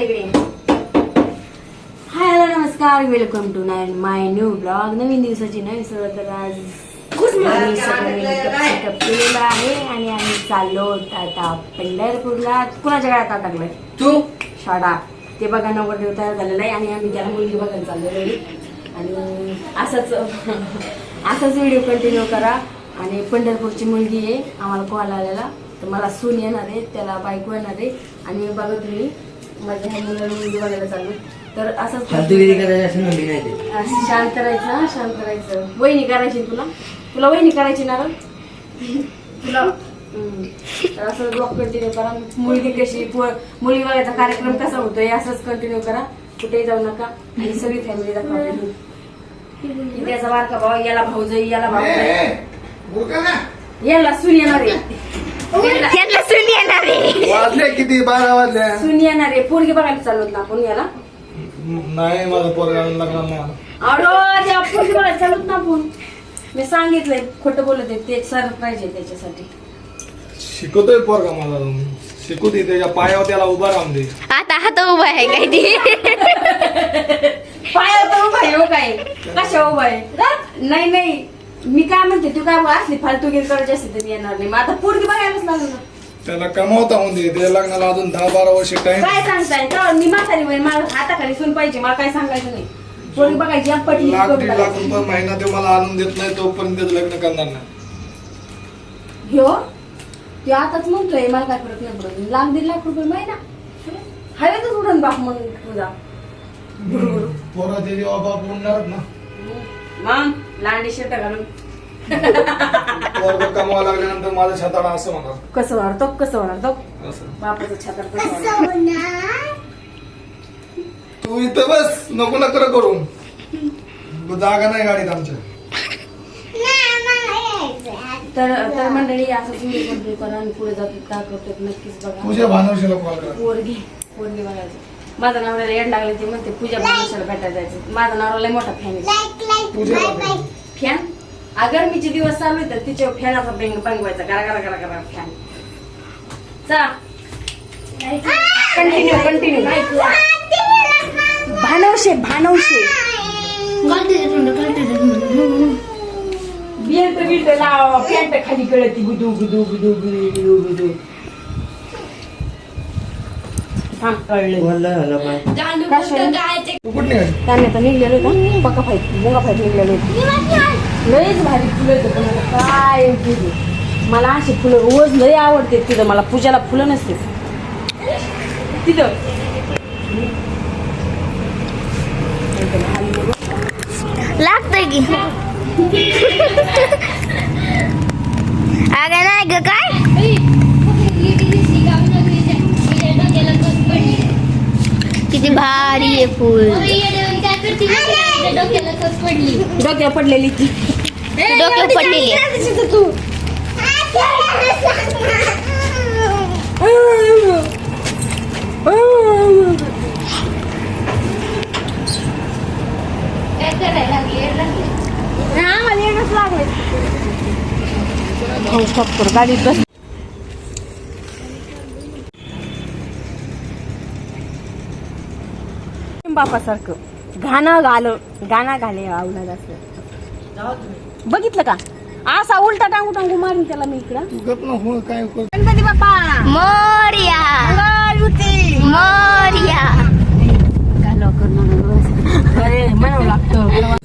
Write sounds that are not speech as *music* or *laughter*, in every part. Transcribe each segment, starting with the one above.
हाय hello नमस्कार. Welcome to नाय my new blog नवीन दिवसाची नवीन सुरुवात तर आज आम्ही सगळं मेकअप सेटअप केलेलं आहे आणि आम्ही चाललो आता पंढरपूरला. कुणाच्या गाड्यात आता टाकलंय तू? शाडा. ते बघा नवरदेव तयार झालेला आहे आणि आम्ही त्याला मुलगी बघायला चाललेलो आहे आणि असंच असाच व्हिडिओ कंटिन्यू करा. आणि पंढरपूरची मुलगी आहे आम्हाला कॉल आलेला. तर मला सून येणार आहे त्याला बायको येणार आहे. आणि बघा तुम्ही माझ्या ह्या मुलाला मुलगी बघायला चालू तर असंच फालतूगिरी करायची असं शांत राहायचं हा, शांत राहायचं. वहिनी करायची तुला? तुला वहिनी करायची ना? तुला. तर असं ब्लॉग कंटिन्यू करा. मुलगी कशी मुलगी बघायचा कार्यक्रम कसा होतोय असंच कंटिन्यू करा. कुठेही जाऊ नका. आणि सगळी फॅमिली दाखवा. त्याचा बारका भाऊ याला भाऊजाई याला भाऊ याला सून येणार आहे. *laughs* त्यांना सून येणार आहे. वाजले किती? बारा वाजले. सून येणार आहे. पोरगी बघायला चालू ना आपण याला. नाही माझा पोरगा लागणार नाही अरे त्या पोरगी बघायला चालूत ना आपण. मी सांगितलंय खोटं बोलत आहे ते सरप्राईज आहे त्याच्यासाठी. शिकवतोय पोरगा मला. शिकू दे त्याच्या पायावर त्याला उभा राहून दे. आता हात उभा आहे काय ते? *laughs* पाया तर उभा आहे हो काय? कशा उभा आहे? नाही नाही. म्हणते तू काय असली फालतूगिरी करायची असते तर मी येणार नाही. मग आता पोरगी बघायलाच लागलो ना. त्याला कमावता होऊन दे लग्नाला अजून दहा बारा वर्ष टाइम काय सांगताय? मी म्हातारी होईल मला हाताखाली सून पाहिजे मला काय सांगायचं नाही. पोरगी बघायची आणि पटली लाख करून दीड लाख टाकायची. रुपये महिना ते मला आणून देत नाही तोपर्यंत त्याचं लग्न करणार नाही. ह्यो ते आताच म्हणतोय मला काय फरक नाही पडत लाख दीड लाख रुपये महिना. हवेतच उडून बाप मग तुझा. बाप ना. मग लांडी शर्ट घालून. *laughs* कमावा लागल्यानंतर माझ्या छाताडा असं म्हणा कसं वाढतो? कसं वाढतो? असं. बापाचं छातर कसं वाढतो? तू इथं बस नको नकर करू. जागा नाही गाडीत आमच्या. तर तर मंडळी असं करा आणि पुढे जातो काय करतो नक्कीच तुझ्या बघा भानवशीला कॉल करा. पोरगी पोरगी बघायचं. माझा नवऱ्याला येड लागले ते म्हणते पूजा भानुशाला भेटायला जायचं. माझा नवरा लय मोठा फॅन आहे. पूजेला गरमीचे दिवस चालू आहे तर तिच्या फॅनाचा बेंग बंगवायचा करा करा करा करा फॅन. चला कंटिन्यू कंटिन्यू भानवशे भानवशे. बिल्ट बिल्ट लावा पॅन्ट खाली गळती. गुदू गुदू गुदू गुदू गुदू गुदू. निघलेलो का पक्का फाईट मुंगा फाईट निघलेलो लयच भारी फुलं येतं पण आता काय फुले मला अशी फुलं रोज लय आवडते तिथं. मला पूजाला फुलं नसते. तिथं. लागतंय की. अगं नाही ग काय? किती भारी आहे फुल. डोक्यावर पडलेली ती. डोक्यावर पडलेली आहे. तू. आम्हाला येणंच लागले? हो स्टॉप करू. गाडीत बस. बापासारखं. गाणं घाल गाणं घाले आवडत असं. बघितलं का? असा उलटा टांगू टांगू मारून त्याला मी इकडं. हो काय गणपती बाप्पा! मोरया. मोरया! लागतं.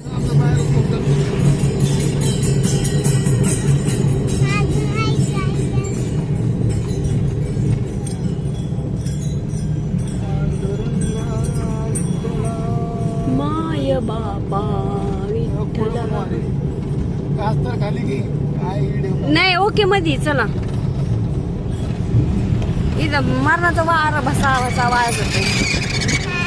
तर खाली की काय व्हिडिओ नाही ओके मध्ये चला. इथं मरणाचा वार बसा बसा वाया जातो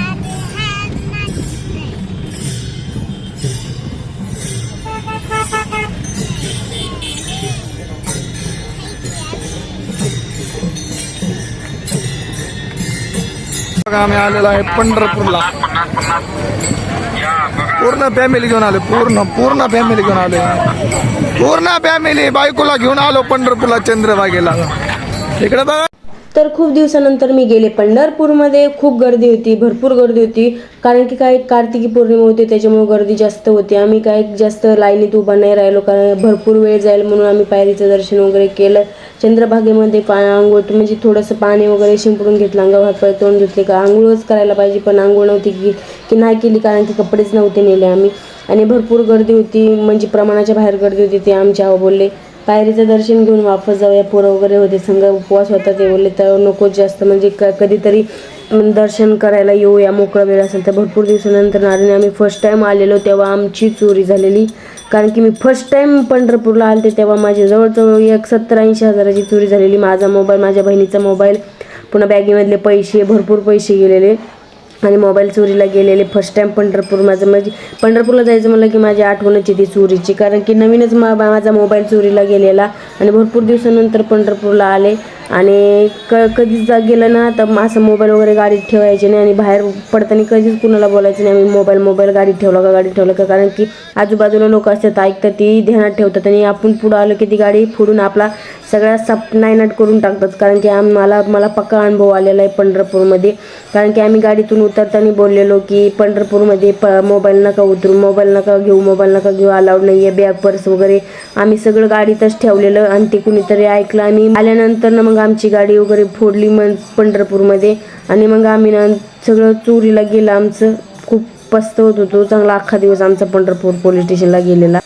बघा आम्ही आलेलो आहे पंढरपूरला. पूर्ण फॅमिली घेऊन आलो पूर्ण पूर्ण फॅमिली घेऊन आलो. पूर्ण फॅमिली बायकोला घेऊन आलो पंढरपूरला चंद्रभागेला. इकडे बघा. तर खूप दिवसानंतर मी गेले. पंढरपूरमध्ये खूप गर्दी होती भरपूर गर्दी होती. कारण की काय कार्तिकी पौर्णिमा होती त्याच्यामुळे गर्दी जास्त होती. आम्ही काय जास्त लाईनीत उभा नाही राहिलो कारण भरपूर वेळ जाईल म्हणून आम्ही पायरीचं दर्शन वगैरे केलं. चंद्रभागेमध्ये पा आंघोळ म्हणजे थोडंसं पाणी वगैरे शिंपडून घेतलं. अंगावर हातपाय तोंड धुतले का? आंघोळच करायला पाहिजे पण आंघोळ नव्हती की की नाही केली कारण की कपडेच नव्हते नेले आम्ही. आणि भरपूर गर्दी होती म्हणजे प्रमाणाच्या बाहेर गर्दी होती ते आमचे बोलले. पायरीचं दर्शन घेऊन वापस जाऊया. पोरं वगैरे होते. संघ उपवास होता. ते बोलले तर नको जास्त. म्हणजे क कधीतरी दर्शन करायला येऊया. मोकळा वेळ असेल तर. भरपूर दिवसानंतर नारायण आम्ही फर्स्ट टाईम आलेलो तेव्हा आमची चोरी झालेली. कारण की मी फर्स्ट टाईम पंढरपूरला आले तेव्हा माझी जवळजवळ एक सत्तर ऐंशी हजाराची चोरी झालेली. माझा मोबाईल माझ्या बहिणीचा मोबाईल पुन्हा बॅगेमधले पैसे भरपूर पैसे गेलेले. आणि मोबाईल चोरीला गेलेले फर्स्ट टाइम पंढरपूर माझं म्हणजे पंढरपूरला जायचं म्हणलं की माझी आठवणच येते चोरीची. कारण की नवीनच मा माझा मोबाईल चोरीला गेलेला आणि भरपूर दिवसानंतर पंढरपूरला आले. आणि क कधीच जा गेलं ना तर असं मोबाईल वगैरे गाडीत ठेवायचे नाही आणि बाहेर पडताना कधीच कुणाला बोलायचं नाही आम्ही मोबाईल मोबाईल गाडीत ठेवला का गाडीत ठेवला का? कारण की आजूबाजूला लोक असतात ऐकतात ती ध्यानात ठेवतात आणि आपण पुढं आलो की ती गाडी फोडून आपला सगळा सप नायनाट करून टाकतात. कारण की आम्हाला मला पक्का अनुभव आलेला आहे पंढरपूरमध्ये. कारण की आम्ही गाडीतून उतरताना बोललेलो की पंढरपूरमध्ये प मोबाईल नका उतरू मोबाईल नका घेऊ मोबाईल नका घेऊ अलाउड नाही आहे बॅग पर्स वगैरे. आम्ही सगळं गाडीतच ठेवलेलं आणि ते कुणीतरी ऐकलं आम्ही आल्यानंतर ना मग आमची गाडी वगैरे फोडली मग पंढरपूरमध्ये. आणि मग आम्ही ना सगळं चोरीला गेलं. आमचं खूप पस्त होत होतो. चांगला अख्खा दिवस आमचा पंढरपूर पोलीस स्टेशनला गेलेला.